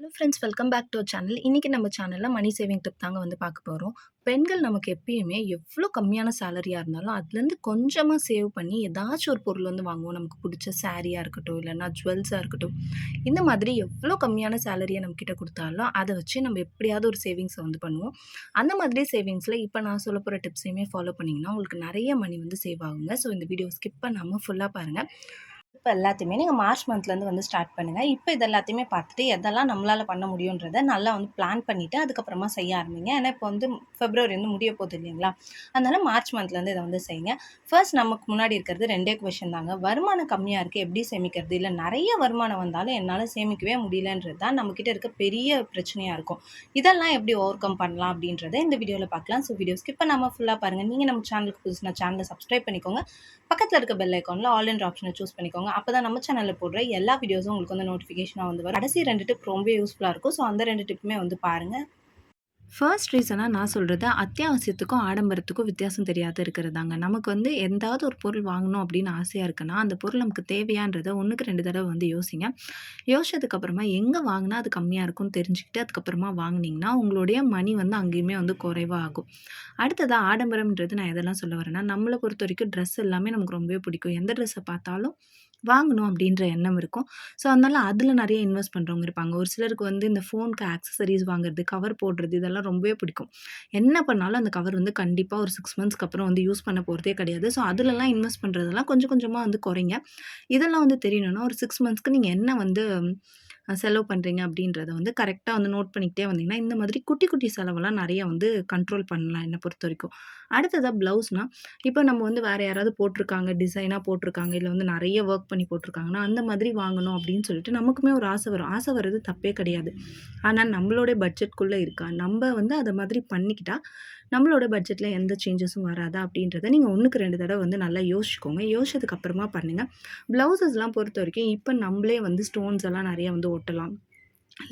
Hello friends welcome back to channel இன்றைக்கி நம்ம சேனலில் மணி சேவிங் டிப் தாங்க வந்து பார்க்க போகிறோம் பெண்கள் நமக்கு எப்பயுமே எவ்வளோ கம்மியான சேலரியாக இருந்தாலும் அதுலேருந்து கொஞ்சமாக சேவ் பண்ணி ஏதாச்சும் ஒரு பொருள் வந்து வாங்குவோம். நமக்கு பிடிச்ச சாரியாக இருக்கட்டும் இல்லைன்னா ஜுவல்ஸாக இருக்கட்டும். இந்த மாதிரி எவ்வளோ கம்மியான சேலரியை நம்மக்கிட்ட கொடுத்தாலும் அதை வச்சு நம்ம எப்படியாவது ஒரு சேவிங்ஸை வந்து பண்ணுவோம். அந்த மாதிரி சேவிங்ஸில் இப்போ நான் சொல்ல போகிற டிப்ஸையுமே ஃபாலோ பண்ணிங்கன்னா உங்களுக்கு நிறைய மணி வந்து சேவ் ஆகுங்க. ஸோ இந்த வீடியோ ஸ்கிப் பண்ணாமல் ஃபுல்லாக பாருங்கள் இப்போ எல்லாத்தையுமே நீங்கள் மார்ச் மந்த்லேருந்து வந்து ஸ்டார்ட் பண்ணுங்கள் இப்போ இது எல்லாத்தையுமே பார்த்துட்டு எதெல்லாம் நம்மளால் பண்ண முடியுன்றதை நல்லா வந்து பிளான் பண்ணிவிட்டு அதுக்கப்புறமா செய்ய ஆரம்பிங்க. ஏன்னா இப்போ வந்து ஃபெப்ரவரி வந்து முடிய போகுது இல்லைங்களா? அதனால் மார்ச் மந்த்லேருந்து இதை வந்து செய்யுங்க. ஃபர்ஸ்ட் நமக்கு முன்னாடி இருக்கிறது ரெண்டே கொஷின் தாங்க. வருமானம் கம்மியாக இருக்குது எப்படி சேமிக்கிறது? இல்லை நிறைய வருமானம் வந்தாலும் என்னால் சேமிக்கவே முடியலன்றது தான் நம்மக்கிட்ட இருக்க பெரிய பிரச்சனையாக இருக்கும். இதெல்லாம் எப்படி ஓவர் கம் பண்ணலாம் அப்படின்றத இந்த வீடியோவில் பார்க்கலாம். ஸோ வீடியோ ஸ்கிப் பண்ணாமல் ஃபுல்லாக பாருங்கள் நீங்கள் நம்ம சேனலுக்கு புதுசுனா சேனலை சப்ஸ்கிரைப் பண்ணிக்கோங்க. பக்கத்தில் இருக்க பெல் ஐக்கானில் ஆல் என்ற ஆப்ஷனை சூஸ் பண்ணிக்கோங்க. அப்போ தான் நம்ம சேனலில் போடுற எல்லா வீடியோஸும் உங்களுக்கு வந்து நோட்டிஃபிகேஷனாக வந்து வரும். கடைசி ரெண்டு டிப் ரொம்ப யூஸ்ஃபுல்லாக இருக்கும். ஸோ அந்த ரெண்டு டிப்புமே வந்து பாருங்கள் ஃபர்ஸ்ட் ரீசனாக நான் சொல்கிறது அத்தியாவசியத்துக்கும் ஆடம்பரத்துக்கும் வித்தியாசம் தெரியாத இருக்கிறதாங்க. நமக்கு வந்து எந்தாவது ஒரு பொருள் வாங்கணும் அப்படின்னு ஆசையாக இருக்குன்னா அந்த பொருள் நமக்கு தேவையான்றதை ஒன்றுக்கு ரெண்டு தடவை வந்து யோசிங்க. யோசிச்சதுக்கப்புறமா எங்கே வாங்கினா அது கம்மியாக இருக்கும்னு தெரிஞ்சுக்கிட்டு அதுக்கப்புறமா வாங்கினீங்கன்னா உங்களுடைய மணி வந்து அங்கேயுமே வந்து குறைவாக ஆகும் அடுத்ததாக ஆடம்பரம்ன்றது நான் எதெல்லாம் சொல்ல வரேன்னா நம்மளை பொறுத்த வரைக்கும் ட்ரெஸ் எல்லாமே நமக்கு ரொம்பவே பிடிக்கும். எந்த ட்ரெஸ்ஸை பார்த்தாலும் வாங்கணும் அப்படின்ற எண்ணம் இருக்கும். ஸோ அதனால் அதில் நிறைய இன்வெஸ்ட் பண்ணுறவங்க இருப்பாங்க. ஒரு சிலருக்கு வந்து இந்த ஃபோனுக்கு ஆக்சசரிஸ் வாங்குறது கவர் போடுறது இதெல்லாம் ரொம்பவே பிடிக்கும். என்ன பண்ணாலும் அந்த கவர் வந்து கண்டிப்பாக ஒரு சிக்ஸ் மந்த்ஸ்க்கு அப்புறம் வந்து யூஸ் பண்ண போகிறதே கிடையாது. ஸோ அதிலலாம் இன்வெஸ்ட் பண்ணுறதெல்லாம் கொஞ்சம் கொஞ்சமாக வந்து குறைங்க. இதெல்லாம் வந்து தெரியணும்னா ஒரு சிக்ஸ் மந்த்ஸ்க்கு நீங்கள் என்ன வந்து செலவு பண்ணுறீங்க அப்படின்றத வந்து கரெக்டாக வந்து நோட் பண்ணிக்கிட்டே வந்தீங்கன்னா இந்த மாதிரி குட்டி குட்டி செலவெல்லாம் நிறைய வந்து கண்ட்ரோல் பண்ணலாம் என்னை பொறுத்த வரைக்கும். அடுத்ததாக ப்ளவுஸ்னால் இப்போ நம்ம வந்து வேறு யாராவது போட்டிருக்காங்க டிசைனாக போட்டிருக்காங்க இல்லை வந்து நிறைய ஒர்க் பண்ணி போட்டிருக்காங்கன்னா அந்த மாதிரி வாங்கணும் அப்படின்னு சொல்லிட்டு நமக்குமே ஒரு ஆசை வரும். ஆசை வர்றது தப்பே கிடையாது. ஆனால் நம்மளோட பட்ஜெட்குள்ளே இருக்கா? நம்ம வந்து அதை மாதிரி பண்ணிக்கிட்டால் நம்மளோட பட்ஜெட்டில் எந்த சேஞ்சஸும் வராதா அப்படின்றத நீங்கள் ஒன்றுக்கு ரெண்டு தடவை வந்து நல்லா யோசிச்சுக்கோங்க. யோசிச்சதுக்கப்புறமா பண்ணுங்கள் ப்ளவுசஸ்லாம் பொறுத்த வரைக்கும் இப்போ நம்மளே வந்து ஸ்டோன்ஸ் எல்லாம் நிறைய வந்து ஒட்டலாம்.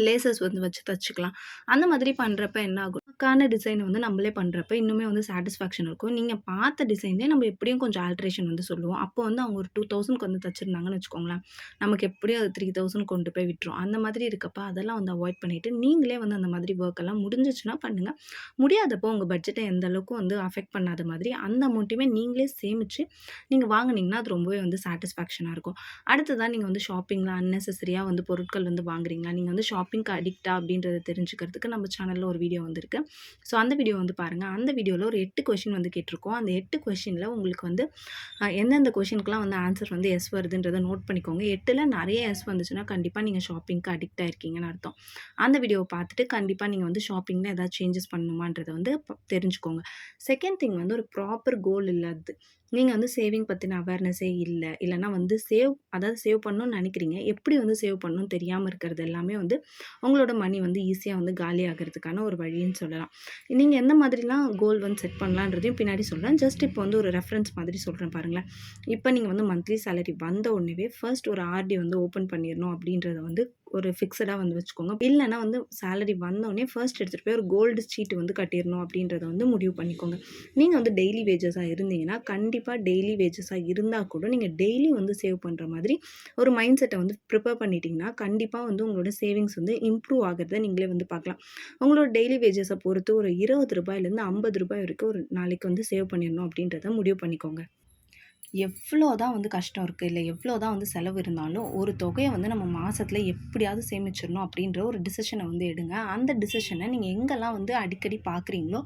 லேசஸ் வந்து வச்சு தச்சுக்கலாம். அந்த மாதிரி பண்ணுறப்ப என்ன ஆகும்? நமக்கான டிசைனை வந்து நம்மளே பண்ணுறப்ப இன்னுமே வந்து சாட்டிஸ்ஃபேக்ஷன் இருக்கும். நீங்கள் பார்த்த டிசைனே நம்ம எப்படியும் கொஞ்சம் ஆல்ட்ரேஷன் வந்து சொல்லுவோம். அப்போ வந்து அவங்க ஒரு டூ தௌசண்ட்க்கு வந்து தச்சுருந்தாங்கன்னு வச்சுக்கோங்களேன். நமக்கு எப்படியும் அது த்ரீ தௌசண்ட் கொண்டு போய் விட்டுரும். அந்த மாதிரி இருக்கப்போ அதெல்லாம் வந்து அவாய்ட் பண்ணிவிட்டு நீங்களே வந்து அந்த மாதிரி ஒர்க் எல்லாம் முடிஞ்சிச்சுன்னா பண்ணுங்கள் முடியாதப்போ உங்கள் பட்ஜெட்டை எந்த அளவுக்கு வந்து அஃபெக்ட் பண்ணாத மாதிரி அந்த அமௌண்ட்டையுமே நீங்களே சேமித்து நீங்கள் வாங்கினீங்கன்னா அது ரொம்பவே வந்து சாட்டிஸ்ஃபேக்ஷனாக இருக்கும். அடுத்ததான் நீங்கள் வந்து ஷாப்பிங்கில் அன்னெசரியாக வந்து பொருட்கள் வந்து வாங்குறீங்களா? நீங்கள் வந்து ஷாப்பிங்க்கு அடிக்டா அப்படின்றத தெரிஞ்சுக்கிறதுக்கு நம்ம சேனலில் ஒரு வீடியோ வந்திருக்கு. ஸோ அந்த வீடியோ வந்து பாருங்கள் அந்த வீடியோவில் ஒரு எட்டு கொஷின் வந்து கேட்டிருக்கோம். அந்த எட்டு கொஷினில் உங்களுக்கு வந்து எந்தெந்த கொஷினுக்குலாம் வந்து ஆன்சர் வந்து எஸ் வருதுன்றதை நோட் பண்ணிக்கோங்க. எட்டில் நிறைய எஸ் வந்துச்சுன்னா கண்டிப்பாக நீங்கள் ஷாப்பிங்க்கு அடிக்ட் ஆகிருக்கீங்கன்னு அர்த்தம். அந்த வீடியோவை பார்த்துட்டு கண்டிப்பாக நீங்கள் வந்து ஷாப்பிங்கில் ஏதாவது சேஞ்சஸ் பண்ணணுமான்றதை வந்து தெரிஞ்சுக்கோங்க. செகண்ட் திங் வந்து ஒரு ப்ராப்பர் கோல் இல்லாது நீங்கள் வந்து சேவிங் பற்றின அவேர்னஸே இல்லை. இல்லைனா வந்து சேவ் அதாவது சேவ் பண்ணணும்னு நினைக்கிறீங்க. எப்படி வந்து சேவ் பண்ணணும்னு தெரியாமல் இருக்கிறது எல்லாமே வந்து உங்களோட மணி வந்து ஈஸியாக வந்து காலி ஆகிறதுக்கான ஒரு வழின்னு சொல்லலாம். நீங்கள் எந்த மாதிரிலாம் கோல் வந்து செட் பண்ணலான்றதையும் பின்னாடி சொல்கிறேன் ஜஸ்ட் இப்போ வந்து ஒரு ரெஃபரன்ஸ் மாதிரி சொல்கிறேன் பாருங்களேன். இப்போ நீங்கள் வந்து மந்த்லி சேலரி வந்த உடனே ஃபர்ஸ்ட் ஒரு ஆர்டி வந்து ஓப்பன் பண்ணிடணும் அப்படின்றத வந்து ஒரு ஃபிக்ஸடாக வந்து வச்சுக்கோங்க. இல்லைனா வந்து சேலரி வந்தோடனே ஃபர்ஸ்ட் எடுத்துகிட்டு போய் ஒரு கோல்டு சீட்டு வந்து கட்டிடணும் அப்படின்றத வந்து முடிவு பண்ணிக்கோங்க. நீங்கள் வந்து டெய்லி வேஜஸாக இருந்தீங்கன்னா கண்டிப்பாக டெய்லி வேஜஸாக இருந்தால் கூட நீங்கள் டெய்லி வந்து சேவ் பண்ணுற மாதிரி ஒரு மைண்ட் செட்டை வந்து ப்ரிப்பேர் பண்ணிட்டீங்கன்னா கண்டிப்பாக வந்து உங்களோட சேவிங்ஸ் வந்து இம்ப்ரூவ் ஆகிறத நீங்களே வந்து பார்க்கலாம். உங்களோட டெய்லி வேஜஸை பொறுத்து ஒரு இருபது ரூபாயிலேருந்து ஐம்பது ரூபாய் வரைக்கும் ஒரு நாளைக்கு வந்து சேவ் பண்ணிடணும் அப்படின்றத முடிவு பண்ணிக்கோங்க. எவ்வளோ தான் வந்து கஷ்டம் இருக்குது இல்லை எவ்வளோ தான் வந்து செலவு இருந்தாலும் ஒரு தொகையை வந்து நம்ம மாதத்துல எப்படியாவது சேமிச்சிடணும் அப்படின்ற ஒரு டிசிஷனை வந்து எடுங்க. அந்த டிசிஷனை நீங்கள் எங்கெல்லாம் வந்து அடிக்கடி பார்க்குறீங்களோ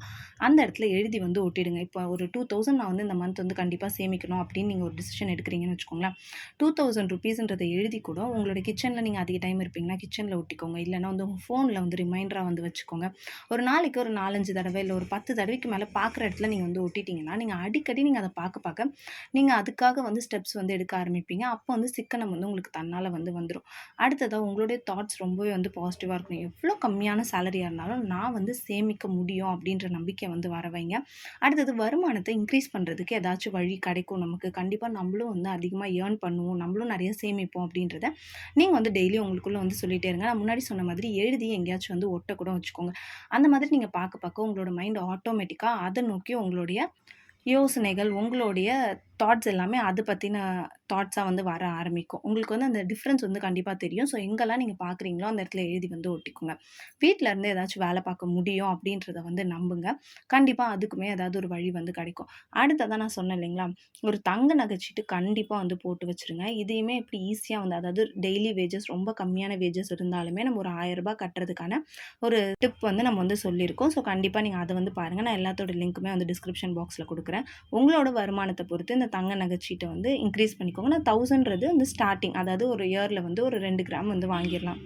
அந்த இடத்துல எழுதி வந்து ஒட்டிடுங்க. இப்போ ஒரு டூ தௌசண்ட் நான் வந்து இந்த மந்த் வந்து கண்டிப்பாக சேமிக்கணும் அப்படின்னு நீங்கள் ஒரு டிசிஷன் எடுக்கிறீங்கன்னு வச்சுக்கோங்களேன். டூ தௌசண்ட் ருபீஸ்ன்றதை எழுதி கூட உங்களோட கிச்சனில் நீங்கள் அதிக டைம் இருப்பீங்கன்னா கிச்சனில் ஒட்டிக்கோங்க. இல்லைனா வந்து உங்கள் ஃபோனில் வந்து ரிமைண்டராக வந்து வச்சுக்கோங்க. ஒரு நாளைக்கு ஒரு நாலஞ்சு தடவை இல்லை ஒரு பத்து தடவைக்கு மேலே பார்க்குற இடத்துல நீங்கள் வந்து ஒட்டிட்டீங்கன்னா நீங்கள் அடிக்கடி நீங்கள் அதை பார்க்க பார்க்க நீங்கள் நீங்கள் அதுக்காக வந்து ஸ்டெப்ஸ் வந்து எடுக்க ஆரம்பிப்பீங்க. அப்போ வந்து சிக்கனம் வந்து உங்களுக்கு தன்னால் வந்து வந்துடும் அடுத்ததாக உங்களுடைய தாட்ஸ் ரொம்பவே வந்து பாசிட்டிவாக இருக்கும். எவ்வளோ கம்மியான சேலரியாக இருந்தாலும் நான் வந்து சேமிக்க முடியும் அப்படின்ற நம்பிக்கை வந்து வர வைங்க. அடுத்தது வருமானத்தை இன்க்ரீஸ் பண்ணுறதுக்கு ஏதாச்சும் வழி கிடைக்கும். நமக்கு கண்டிப்பாக நம்மளும் வந்து அதிகமாக ஏர்ன் பண்ணுவோம். நம்மளும் நிறைய சேமிப்போம் அப்படின்றத நீங்கள் வந்து டெய்லி உங்களுக்குள்ளே வந்து சொல்லிகிட்டே இருங்க. நான் முன்னாடி சொன்ன மாதிரி எழுதி எங்கேயாச்சும் வந்து ஒட்ட கூட வச்சுக்கோங்க. அந்த மாதிரி நீங்கள் பார்க்க பார்க்க உங்களோட மைண்ட் ஆட்டோமேட்டிக்காக அதை நோக்கி உங்களுடைய யோசனைகள் உங்களுடைய தாட்ஸ் எல்லாமே அது பற்றின தாட்ஸாக வந்து வர ஆரம்பிக்கும். உங்களுக்கு வந்து அந்த டிஃப்ரென்ஸ் வந்து கண்டிப்பாக தெரியும். ஸோ எங்கெல்லாம் நீங்கள் பார்க்குறீங்களோ, அந்த இடத்துல எழுதி வந்து ஒட்டிக்கோங்க. வீட்டில் இருந்து ஏதாச்சும் வேலை பார்க்க முடியும் அப்படின்றத வந்து நம்புங்க. கண்டிப்பாக அதுக்குமே ஏதாவது ஒரு வழி வந்து கிடைக்கும். அடுத்ததான் நான் சொன்னேன் இல்லைங்களா, ஒரு தங்க நகைச்சீட்டு கண்டிப்பாக வந்து போட்டு வச்சுருங்க. இதையுமே இப்படி ஈஸியாக வந்து அதாவது டெய்லி வேஜஸ் ரொம்ப கம்மியான வேஜஸ் இருந்தாலுமே நம்ம ஒரு ஆயரரூபா கட்டுறதுக்கான ஒரு டிப் வந்து நம்ம வந்து சொல்லியிருக்கோம். ஸோ கண்டிப்பாக நீங்கள் அதை வந்து பாருங்கள் நான் எல்லாத்தோட லிங்க்குமே வந்து டிஸ்கிரிப்ஷன் பாக்ஸில் கொடுக்குறேன் உங்களோட வருமானத்தை பொறுத்து இந்த தங்க நகைச்சீட்டை வந்து இன்க்ரீஸ் பண்ணிக்கோங்க. நான் 1000ன்றது வந்து ஸ்டார்டிங் அதாவது ஒரு இயர்ல வந்து ஒரு ரெண்டு கிராம் வந்து வாங்கிடலாம்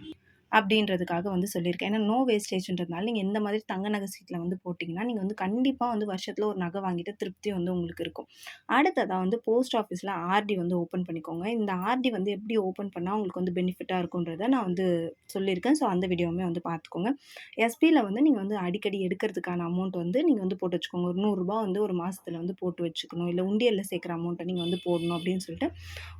அப்படின்றதுக்காக வந்து சொல்லியிருக்கேன். ஏன்னா நோ வேஸ்டேஜ்ன்றதுனால நீங்கள் எந்த மாதிரி தங்க நகை சீட்டில் வந்து போட்டிங்கன்னா நீங்கள் வந்து கண்டிப்பாக வந்து வருஷத்தில் ஒரு நகை வாங்கிட்டு திருப்தி வந்து உங்களுக்கு இருக்கும். அடுத்ததாக வந்து போஸ்ட் ஆஃபீஸில் ஆர்டி வந்து ஓப்பன் பண்ணிக்கோங்க. இந்த ஆர்டி வந்து எப்படி ஓப்பன் பண்ணால் உங்களுக்கு வந்து பெனிஃபிட்டாக இருக்குன்றத நான் வந்து சொல்லியிருக்கேன். ஸோ அந்த வீடியோவுமே வந்து பார்த்துக்கோங்க. எஸ்பியில் வந்து நீங்கள் வந்து அடிக்கடி எடுக்கிறதுக்கான அமௌண்ட் வந்து நீங்கள் வந்து போட்டு வச்சுக்கோங்க. ஒரு நூறுரூபா வந்து ஒரு மாதத்தில் வந்து போட்டு வச்சுக்கணும். இல்லை உண்டியலில் சேர்க்குற அமௌண்ட்டை நீங்கள் வந்து போடணும் அப்படின்னு சொல்லிட்டு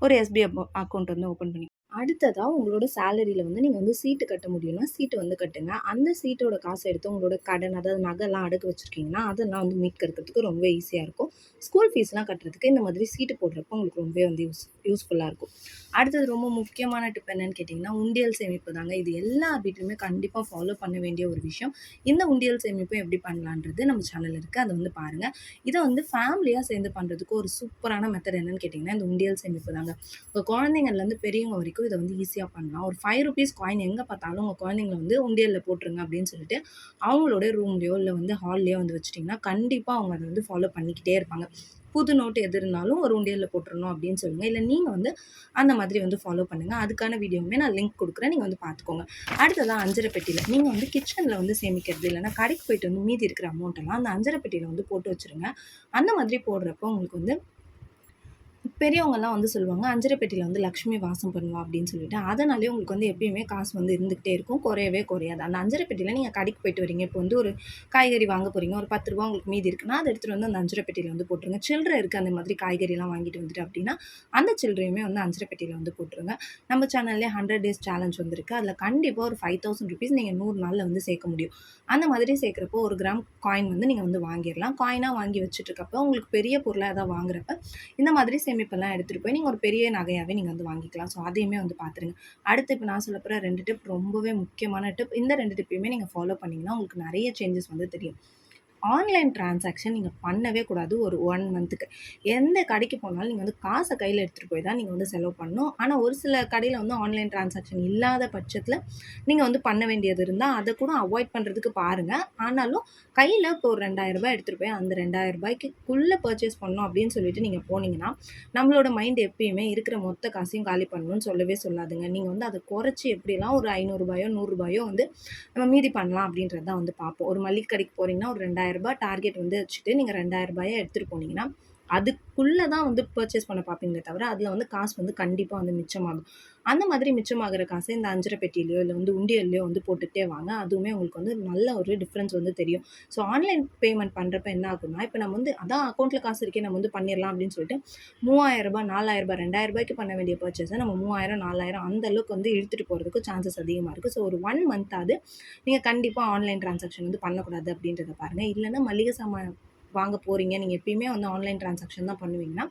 ஒரு எஸ்பி அக்கௌண்ட் வந்து ஓப்பன் பண்ணி அடுத்ததாக உங்களோட சேலரியில் வந்து நீங்கள் வந்து சீட்டு கட்ட முடியும்னா, சீட்டு வந்து கட்டுங்க. அந்த சீட்டோட காசை எடுத்து உங்களோட கடன் அதாவது நகைலாம் அடுக்கு வச்சிருக்கீங்கன்னா, அதெல்லாம் வந்து மீட்கிறதுக்கு ரொம்ப ஈஸியாக இருக்கும். ஸ்கூல் ஃபீஸ்லாம் கட்டுறதுக்கு இந்த மாதிரி சீட்டு போடுறப்போ உங்களுக்கு ரொம்பவே வந்து யூஸ் யூஸ்ஃபுல்லாக இருக்கும். அடுத்தது ரொம்ப முக்கியமான டிப் என்னன்னு கேட்டிங்கன்னா உண்டியல் சேமிப்பு தாங்க. இது எல்லா வீட்லையுமே கண்டிப்பாக ஃபாலோ பண்ண வேண்டிய ஒரு விஷயம். இந்த உண்டியல் சேமிப்பும் எப்படி பண்ணலான்றது நம்ம சேனல் இருக்குது அதை வந்து பாருங்கள் இதை வந்து ஃபேமிலியாக சேர்ந்து பண்ணுறதுக்கு ஒரு சூப்பரான மெத்தட் என்னன்னு கேட்டிங்கன்னா இந்த உண்டியல் சேமிப்பு தாங்க. உங்க குழந்தைங்கள்லேருந்து பெரியவங்க வரைக்கும் இதை வந்து ஈஸியாக பண்ணலாம். ஒரு ஃபைவ் ருபீஸ் காயின் எங்கே பார்த்தாலும் உங்கள் குழந்தைங்கள வந்து உண்டியலில் போட்டுருங்க அப்படின்னு சொல்லிட்டு, அவங்களோட ரூம்லேயோ இல்லை வந்து ஹால்லேயோ வந்து வச்சுட்டிங்கன்னா கண்டிப்பாக அவங்க அதை வந்து ஃபாலோ பண்ணிக்கிட்டே இருப்பாங்க. புது நோட் எது இருந்தாலும் ஒரு உண்டியலில் போட்டுறணும் அப்படின்னு சொல்லுங்கள் இல்லை நீங்கள் வந்து அந்த மாதிரி வந்து ஃபாலோ பண்ணுங்கள் அதுக்கான வீடியோவுமே நான் லிங்க் கொடுக்குறேன் நீங்கள் வந்து பார்த்துக்கோங்க. அடுத்ததான் அஞ்சரை பெட்டியில் நீங்கள் வந்து கிச்சனில் வந்து சேமிக்கிறது இல்லைன்னா கடைக்கு போயிட்டு வந்து மீதி இருக்கிற அமௌண்ட்டெல்லாம் அந்த அஞ்சரை பெட்டியில் வந்து போட்டு வச்சுருங்க. அந்த மாதிரி போடுறப்போ உங்களுக்கு வந்து பெரியவங்கலாம் வந்து சொல்லுவாங்க, "அஞ்சர வந்து லக்ஷ்மி வாசம் பண்ணுவா" அப்படின்னு சொல்லிட்டு. அதனாலேயே உங்களுக்கு வந்து எப்பயுமே காசு வந்து இருந்துகிட்டே இருக்கும். குறையவே குறையாது. அந்த அஞ்சர நீங்கள் கடைக்கு போயிட்டு வரீங்க. இப்போ வந்து ஒரு காய்கறி வாங்க போகிறீங்க ஒரு பத்து ரூபா உங்களுக்கு மீதி இருக்குன்னா, அதை எடுத்துகிட்டு வந்து அந்த அஞ்சர வந்து போட்டுருங்க. சில்லற இருக்குது அந்த மாதிரி காய்கறிலாம் வாங்கிட்டு வந்துட்டு அப்படின்னா, அந்த சில்லறையுமே வந்து அஞ்சர வந்து போட்டுருங்க. நம்ம சேனல்லே 100 டேஸ் சேலஞ்ச் வந்திருக்கு. அதில் கண்டிப்பாக ஒரு ஃபைவ் தௌசண்ட் ருபீஸ் நீங்கள் நூறு நாளில் வந்து சேர்க்க முடியும். அந்த மாதிரி சேர்க்குறப்போ ஒரு கிராம் காயின் வந்து நீங்கள் வந்து வாங்கிடலாம் காயினாக வாங்கி வச்சுட்டுருக்கப்ப உங்களுக்கு பெரிய பொருளாக ஏதாவது வாங்குறப்ப, இந்த மாதிரி சேமிப்பெல்லாம் எடுத்துகிட்டு போய் நீங்கள் ஒரு பெரிய நகையாகவே நீங்கள் வந்து வாங்கிக்கலாம். ஸோ அதையுமே வந்து பார்த்துருங்க. அடுத்து இப்போ நான் சொல்லப்படுறேன் ரெண்டு டிப் ரொம்பவே முக்கியமான டிப். இந்த ரெண்டு டிப்பையுமே நீங்கள் ஃபாலோ பண்ணிங்கன்னா உங்களுக்கு நிறைய சேஞ்சஸ் வந்து தெரியும். ஆன்லைன் டிரான்சாக்ஷன் நீங்கள் பண்ணவே கூடாது ஒரு ஒன் மந்த்துக்கு. எந்த கடைக்கு போனாலும் நீங்கள் வந்து காசை கையில் எடுத்துகிட்டு போய் தான் நீங்கள் வந்து செலவு பண்ணணும். ஆனால் ஒரு சில கடையில் வந்து ஆன்லைன் டிரான்சாக்ஷன் இல்லாத பட்சத்தில் நீங்கள் வந்து பண்ண வேண்டியது இருந்தால் அதை கூட அவாய்ட் பண்ணுறதுக்கு பாருங்கள் ஆனாலும் கையில் இப்போ ஒரு ரூ. 2000 எடுத்துட்டு போய் அந்த ரூ. 2000க்குள்ள பர்ச்சேஸ் பண்ணணும் அப்படின்னு சொல்லிட்டு நீங்கள் போனீங்கன்னா, நம்மளோட மைண்ட் எப்பயுமே இருக்கிற மொத்த காசையும் காலி பண்ணணும்னு சொல்லவே சொல்லாதுங்க. நீங்கள் வந்து அதை குறைச்சி எப்படிலாம் ஒரு ஐநூறுரூபாயோ நூறுரூபாயோ வந்து நம்ம மீதி பண்ணலாம் அப்படின்றது தான் வந்து பார்ப்போம். ஒரு மளிகை கடைக்கு போகிறீங்கன்னா ஒரு ரெண்டாயிரம் 2000 டார்கெட் வந்து வச்சுட்டு நீங்க ரெண்டாயிரம் 2000 எடுத்துட்டு போனீங்கன்னா, அதுக்குள்ளே தான் வந்து பர்ச்சேஸ் பண்ண பார்ப்பீங்களே தவிர, அதில் வந்து காசு வந்து கண்டிப்பாக வந்து மிச்சமாகும். அந்த மாதிரி மிச்சமாகிற காசை இந்த அஞ்சரை பெட்டியிலையோ இல்லை வந்து உண்டியல்லையோ வந்து போட்டுகிட்டே வாங்க. அதுவுமே உங்களுக்கு வந்து நல்ல ஒரு டிஃப்ரென்ஸ் வந்து தெரியும். ஸோ ஆன்லைன் பேமெண்ட் பண்ணுறப்ப என்ன ஆகும்னா, இப்போ நம்ம வந்து அதான் அக்கௌண்ட்டில் காசு இருக்கே நம்ம வந்து பண்ணிடலாம் அப்படின்னு சொல்லிட்டு, ரூ. 3000 ரூ. 4000 ரூ. 2000க்கு பண்ண வேண்டிய பர்ச்சேஸை நம்ம 3000 4000 அந்த அளவுக்கு வந்து இழுத்துட்டு போகிறதுக்கு சான்சஸ் அதிகமாக இருக்குது ஸோ ஒரு ஒன் மந்த்தாவது நீங்கள் கண்டிப்பாக ஆன்லைன் டிரான்சாக்ஷன் வந்து பண்ணக்கூடாது அப்படின்றத பாருங்கள் இல்லைன்னா மளிகை சாமான் வாங்க போகிறீங்க நீங்கள் எப்பயுமே வந்து ஆன்லைன் டிரான்சாக்ஷன் தான் பண்ணுவீங்கன்னா,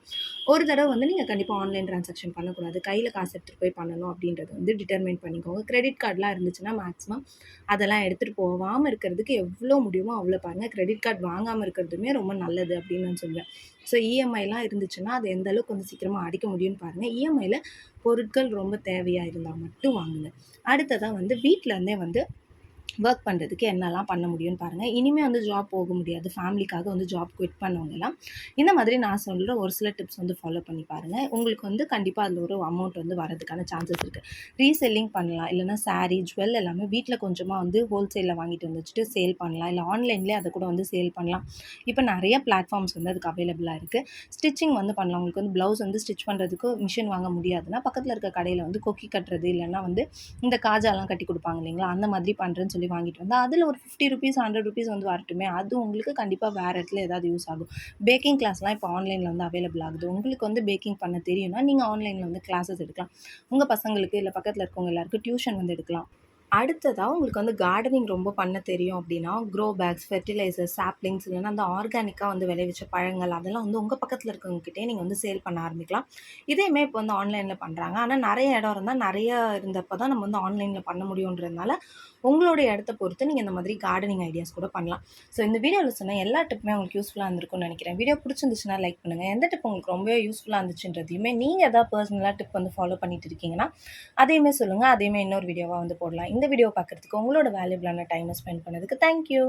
ஒரு தடவை வந்து நீங்கள் கண்டிப்பாக ஆன்லைன் டிரான்சாக்ஷன் பண்ணக்கூடாது. கையில் காசு எடுத்துகிட்டு போய் பண்ணணும் அப்படின்றது வந்து டிட்டர்மைன் பண்ணிக்கோங்க. கிரெடிட் கார்டெலாம் இருந்துச்சுன்னா மேக்ஸிமம் அதெல்லாம் எடுத்துகிட்டு போகாமல் இருக்கிறதுக்கு எவ்வளோ முடியுமோ அவ்வளோ பாருங்கள் கிரெடிட் கார்டு வாங்காமல் இருக்கிறதுமே ரொம்ப நல்லது அப்படின்னு நான் சொல்லுவேன். ஸோ இஎம்ஐலாம் இருந்துச்சுன்னா, அது எந்த அளவுக்கு கொஞ்சம் சீக்கிரமாக அடைக்க முடியும்னு பாருங்கள் இஎம்ஐயில் பொருட்கள் ரொம்ப தேவையாக இருந்தால் மட்டும் வாங்குங்க. அடுத்ததாக வந்து வீட்டிலருந்தே வந்து ஒர்க் பண்ணுறதுக்கு என்னலாம் பண்ண முடியும்னு பாருங்கள் இனிமே வந்து ஜாப் போக முடியாது. ஃபேமிலிக்காக வந்து ஜாப் குவிட் பண்ணவங்கலாம், இந்த மாதிரி நான் சொல்கிற ஒரு சில டிப்ஸ் வந்து ஃபாலோ பண்ணி பாருங்கள் உங்களுக்கு வந்து கண்டிப்பாக அதில் ஒரு அமௌண்ட் வந்து வரதுக்கான சான்சஸ் இருக்குது ரீசெல்லிங் பண்ணலாம். இல்லைனா சாரீ ஜுவல் எல்லாமே வீட்டில் கொஞ்சமாக வந்து ஹோல்சேலில் வாங்கிட்டு வந்து வச்சுட்டு சேல் பண்ணலாம். இல்லை ஆன்லைன்லேயே அதை கூட வந்து சேல் பண்ணலாம். இப்போ நிறைய பிளாட்ஃபார்ம்ஸ் வந்து அதுக்கு அவைலபிளாக இருக்குது ஸ்டிச்சிங் வந்து பண்ணலாம். உங்களுக்கு வந்து ப்ளவுஸ் வந்து ஸ்டிச் பண்ணுறதுக்கு மிஷின் வாங்க முடியாதுன்னா, பக்கத்தில் இருக்க கடையில் வந்து கொக்கி கட்டுறது, இல்லைன்னா வந்து இந்த காஜாலாம் கட்டி கொடுப்பாங்க இல்லைங்களா? அந்த மாதிரி பண்ணுறேன்னு சொல்லி வாங்கிட்டு வந்தால் அதில் ஒரு ஃபிஃப்டி ருபீஸ் ஹண்ட்ரட் ருபீஸ் வந்து வரட்டுமே! அது உங்களுக்கு கண்டிப்பாக வேறு இடத்துல ஏதாவது யூஸ் ஆகும். பேக்கிங் கிளாஸ்லாம் இப்போ ஆன்லைனில் வந்து அவைலபிள் ஆகுது. உங்களுக்கு வந்து பேக்கிங் பண்ண தெரியும்னா, நீங்கள் ஆன்லைனில் வந்து கிளாஸஸ் எடுக்கலாம். உங்கள் பசங்களுக்கு இல்லை பக்கத்தில் இருக்கவங்க எல்லாருக்கும் டியூஷன் வந்து எடுக்கலாம். அடுத்ததாக உங்களுக்கு வந்து கார்டனிங் ரொம்ப பண்ண தெரியும் அப்படின்னா, க்ரோ பேக்ஸ், ஃபெர்டிலைசர்ஸ், சாப்ளிங்ஸ் இல்லைன்னா அந்த ஆர்கானிக்காக வந்து விளைவிச்ச பழங்கள் அதெல்லாம் வந்து உங்கள் பக்கத்தில் இருக்கவங்ககிட்டே நீங்கள் வந்து சேல் பண்ண ஆரம்பிக்கலாம். இதையுமே இப்போ வந்து ஆன்லைனில் பண்ணுறாங்க ஆனால் நிறைய இடம் இருந்தால் நிறைய இருந்தப்போ தான் நம்ம வந்து ஆன்லைனில் பண்ண முடியுன்றதுனால, உங்களுடைய இடத்த பொறுத்து நீங்கள் இந்த மாதிரி கார்டனிங் ஐடியாஸ் கூட பண்ணலாம். ஸோ இந்த வீடியோவில் சொன்னால் எல்லா டிப்புமே உங்களுக்கு யூஸ்ஃபுல்லாக இருந்திருக்கும்னு நினைக்கிறேன் வீடியோ பிடிச்சிருந்துச்சுன்னா லைக் பண்ணுங்கள் எந்த டிப் உங்களுக்கு ரொம்பவே யூஸ்ஃபுல்லாக இருந்துச்சுன்றதையுமே, நீங்கள் எதாவது பர்சனலாக டிப் வந்து ஃபாலோ பண்ணிட்டு இருக்கீங்கன்னா, அதையுமே சொல்லுங்கள் அதையுமே இன்னொரு வீடியோவாக வந்து போடலாம். இந்த வீடியோ பார்க்கறதுக்கு உங்களோட வேல்யூபிளான டைமை ஸ்பெண்ட் பண்ணதுக்கு தேங்க் யூ.